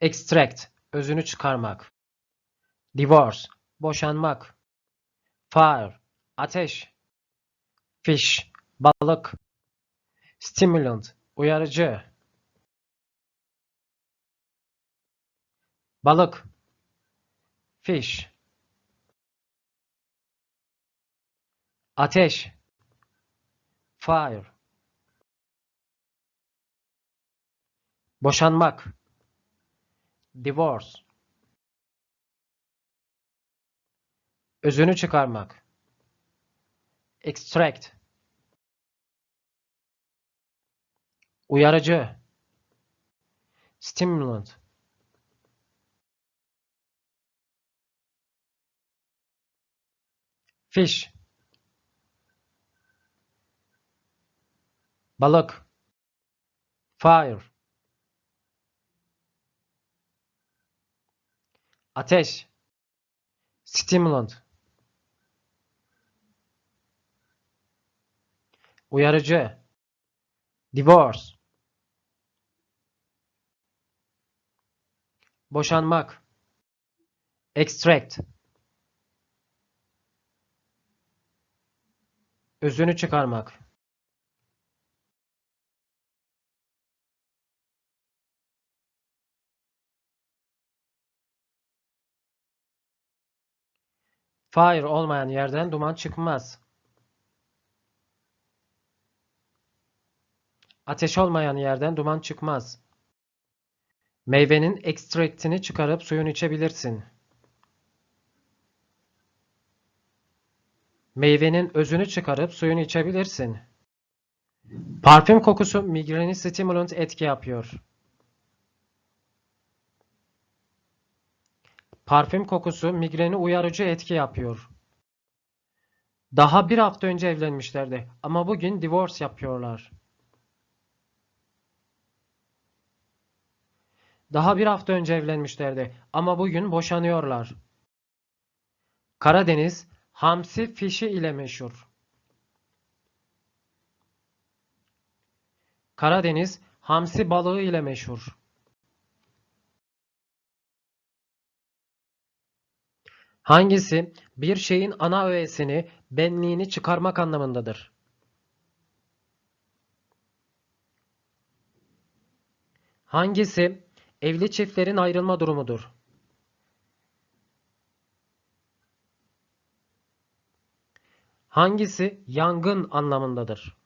Extract, özünü çıkarmak. Divorce, boşanmak. Fire, ateş. Fish, balık. Stimulant, uyarıcı. Balık. Fish. Ateş. Fire. Boşanmak. Divorce. Özünü çıkarmak. Extract. Uyarıcı. Stimulant. Fish. Balık. Fire. Ateş. Stimulant. Uyarıcı. Divorce. Boşanmak. Extract. Özünü çıkarmak. Fire olmayan yerden duman çıkmaz. Ateş olmayan yerden duman çıkmaz. Meyvenin ekstraktini çıkarıp suyunu içebilirsin. Meyvenin özünü çıkarıp suyunu içebilirsin. Parfüm kokusu migreni stimulant etki yapıyor. Parfüm kokusu migreni uyarıcı etki yapıyor. Daha bir hafta önce evlenmişlerdi ama bugün divorce yapıyorlar. Daha bir hafta önce evlenmişlerdi ama bugün boşanıyorlar. Karadeniz hamsi fişi ile meşhur. Karadeniz hamsi balığı ile meşhur. Hangisi bir şeyin ana öğesini, benliğini çıkarmak anlamındadır? Hangisi evli çiftlerin ayrılma durumudur? Hangisi yangın anlamındadır?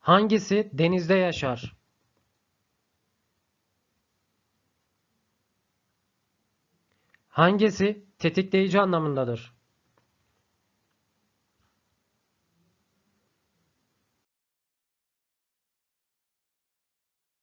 Hangisi denizde yaşar? Hangisi tetikleyici anlamındadır?